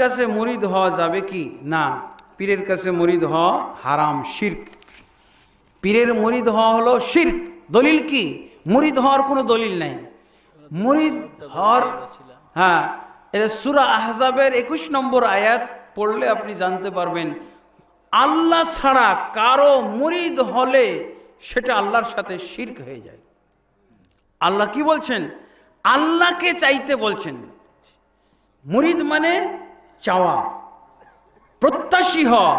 কাছে মরিদ হওয়া যাবে কি? না। পীরের কাছে মরিদ হওয়া হারাম, শির্ক। পীরের মরিদ হওয়া হলো শির্ক। দলিল কি? মরিদ হওয়ার কোনো দলিল নাই। মরিদ হওয়ার হ্যাঁ এটা সুরা আহজাবের একুশ নম্বর আয়াত পড়লে আপনি জানতে পারবেন, আল্লাহ ছাড়া কারও মুরিদ হলে সেটা আল্লাহর সাথে শির্ক হয়ে যায়। আল্লাহ কি বলছেন? আল্লাহকে চাইতে বলছেন। মুরিদ মানে চাওয়া। প্রত্যাশী হওয়া।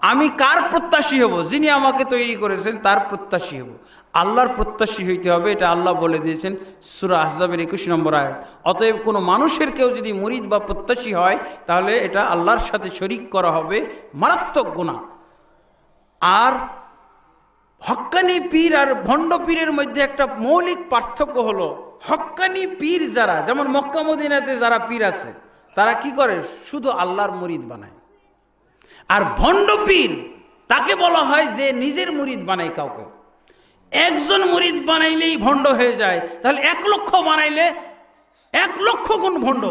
আমি কার প্রত্যাশী হব? যিনি আমাকে তৈরি করেছেন, তার প্রত্যাশী হব। আল্লাহর প্রত্যাশী হইতে হবে, এটা আল্লাহ বলে দিয়েছেন সুরা আহজাবের একুশ নম্বর আয়াত। অতএব কোনো মানুষের কেউ যদি মুরিদ বা প্রত্যাশী হয়, তাহলে এটা আল্লাহর সাথে শরিক করা হবে মারাত্মক গুণা আর হক্কানি পীর আর ভণ্ড পীরের মধ্যে একটা মৌলিক পার্থক্য হলো, হক্কানি পীর যারা, যেমন মক্কা মদিনাতে যারা পীর আছে তারা কি করে? শুধু আল্লাহর মুরিদ বানায়। আর ভণ্ড পীর তাকে বলা হয় যে নিজের মুরিদ বানায় কাউকে। একজন মুরিদ বানাইলেই ভণ্ড হয়ে যায়। তাহলে এক লক্ষ বানাইলে এক লক্ষ গুণ ভণ্ড।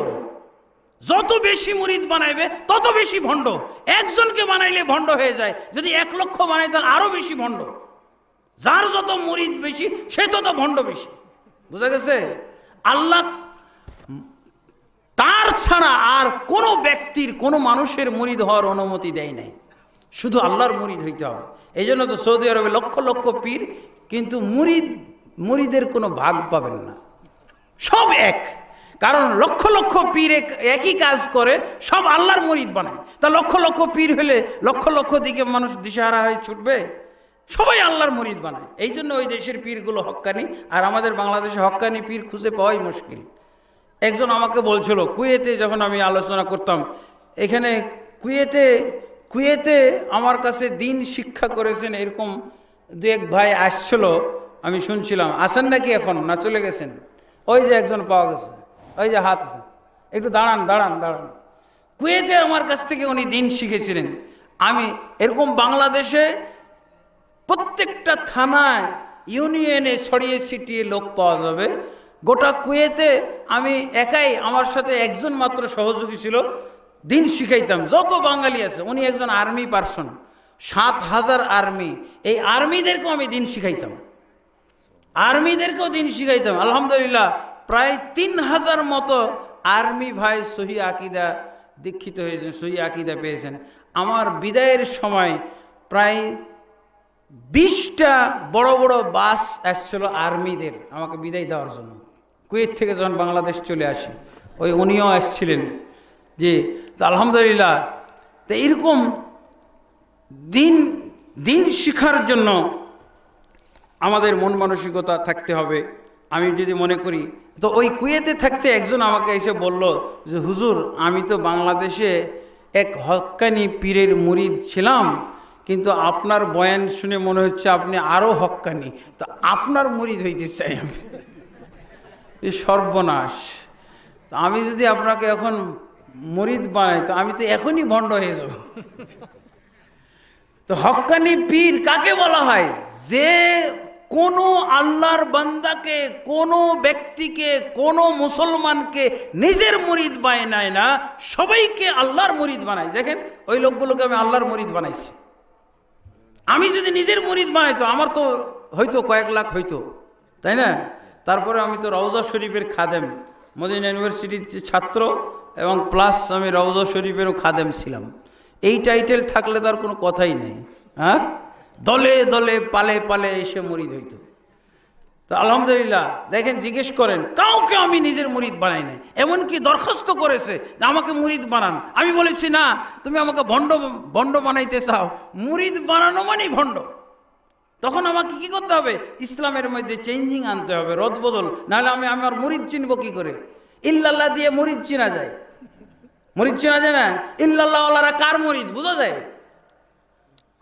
যত বেশি মুরিদ বানাইবে, তত বেশি ভণ্ড। একজনকে বানাইলে ভণ্ড হয়ে যায়। যদি এক লক্ষ বানাই তাহলে আরও বেশি ভণ্ড। যার যত মুরিদ বেশি, সে তত ভণ্ড বেশি। বুঝা গেছে? আল্লাহ তার ছাড়া আর কোনো ব্যক্তির, কোনো মানুষের মুরিদ হওয়ার অনুমতি দেয় নাই। শুধু আল্লাহর মুরিদ হইতে হবে। এই জন্য তো সৌদি আরবে লক্ষ লক্ষ পীর, কিন্তু মুরিদ, মুরিদের কোনো ভাগ পাবেন না। সব এক। কারণ লক্ষ লক্ষ পীর এক- একই কাজ করে, সব আল্লাহর মরিদ বানায়। তা লক্ষ লক্ষ পীর হলে লক্ষ লক্ষ দিকে মানুষ দিশাহারা হয়ে ছুটবে? সবাই আল্লাহর মরিদ বানায়। এই জন্য ওই দেশের পীরগুলো হক্কানি, আর আমাদের বাংলাদেশে হক্কানি পীর খুঁজে পাওয়াই মুশকিল। একজন আমাকে বলছিল, কুয়েতে যখন আমি আলোচনা করতাম, এখানে কুয়েতে কুয়েতে আমার কাছে দিন শিক্ষা করেছেন এরকম দু এক ভাই আসছিল, আমি শুনছিলাম আসেন নাকি এখন? না চলে গেছেন? ওই যে একজন পাওয়া গেছে, ওই যে হাত একটু দাঁড়ান দাঁড়ান দাঁড়ান। কুয়েতে আমার কাছ থেকে উনি দিন শিখেছিলেন। আমি এরকম বাংলাদেশে প্রত্যেকটা থানায় ইউনিয়নে ছড়িয়ে ছিটিয়ে লোক পাওয়া যাবে গোটা কুয়েতে আমি একাই আমার সাথে একজন মাত্র সহযোগী ছিল, দিন শিখাইতাম। যত বাঙালি আছে, উনি একজন আর্মি পার্সন, সাত হাজার আর্মি। এই আর্মিদেরকেও আমি দিন শিখাইতাম। আর্মিদেরকেও দিন শিখাইতাম। আলহামদুলিল্লাহ, প্রায় তিন হাজার মতো আর্মি ভাই সহি আকিদা দীক্ষিত হয়েছেন, সহি আকিদা পেয়েছেন। আমার বিদায়ের সময় প্রায় বিশটা বড় বড় বাস আসছিল আর্মিদের, আমাকে বিদায় দেওয়ার জন্য। কুয়েত থেকে যখন বাংলাদেশ চলে আসি, ওই উনিও আসছিলেন যে আলহামদুলিল্লাহ, তো এরকম দিন দিন শিখার জন্য আমাদের মন মানসিকতা থাকতে হবে। আমি যদি মনে করি, তো ওই কুয়েতে থাকতে একজন আমাকে এসে বলল যে, হুজুর, আমি তো বাংলাদেশে এক হক্কানি পীরের মুরিদ ছিলাম, কিন্তু আপনার বয়ান শুনে মনে হচ্ছে আপনি আরও হক্কানি। তো আপনার মুরিদ হইতে চাই আমি। সর্বনাশ। আমি যদি আপনাকে এখন মরিদ বানাই, তো আমি তো এখনই ভণ্ড হয়ে যাব। তো হক্কানি পীর কাকে বলা হয়? যে কোনো আল্লাহর বান্দাকে, কোনো ব্যক্তিকে, কোনো মুসলমানকে নিজের মুরিদ বানায় না, সবাইকে আল্লাহর মুরিদ বানাই দেখেন, ওই লোকগুলোকে আমি আল্লাহর মুরিদ বানাইছি। আমি যদি নিজের মুরিদ বানাই, তো আমার তো হয়তো কয়েক লাখ হইতো, তাই না? তারপরে আমি তো রওজা শরীফের খাদেম। মদিনা ইউনিভার্সিটির ছাত্র এবং প্লাস আমি রওজা শরীফেরও খাদেম ছিলাম। এই টাইটেল থাকলে তার কোনো কথাই নেই হ্যাঁ? দলে দলে পালে পালে এসে মরিদ হইতো। তো আলহামদুলিল্লাহ, দেখেন জিজ্ঞেস করেন, কাউকে আমি নিজের মুরিদ বানাই নাই। এমনকি দরখাস্ত করেছে যে আমাকে মুরিদ বানান। আমি বলেছি, না, তুমি আমাকে ভণ্ড ভণ্ড বানাইতে চাও। মুরিদ বানানো মানেই ভণ্ড। তখন আমাকে কি করতে হবে? ইসলামের মধ্যে চেঞ্জিং আনতে হবে রদবদল নাহলে আমি আমার মুরিদ চিনব কি করে? ইল্লাল্লাহ দিয়ে মুরিদ চিনা যায়। মুরিদ চেনা যায় না? ইল্লাল্লাহওয়ালারা কার মুরিদ? বোঝা যায়?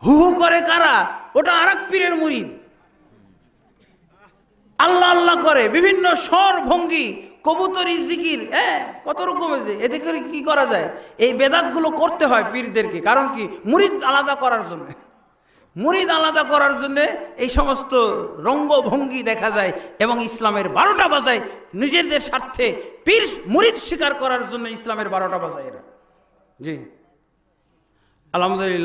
হু হু করে কারা? ওটা আর এক পীরের মুরিদ। আল্লাহ আল্লাহ করে, বিভিন্ন স্বর, ভঙ্গি, কবুতরি, জিকির হ্যাঁ কত রকম আছে এতে করে কি করা যায়? এই বেদাতগুলো করতে হয় পীরদেরকে। কারণ কি? মুরিদ আলাদা করার জন্য। মুরিদ আলাদা করার জন্য এই সমস্ত রঙ্গভঙ্গি দেখা যায় এবং ইসলামের বারোটা বাজায় নিজেদের স্বার্থে পীর মুরিদ স্বীকার করার জন্য ইসলামের বারোটা বাজায় এরা। জি। আলহামদুলিল্লাহ।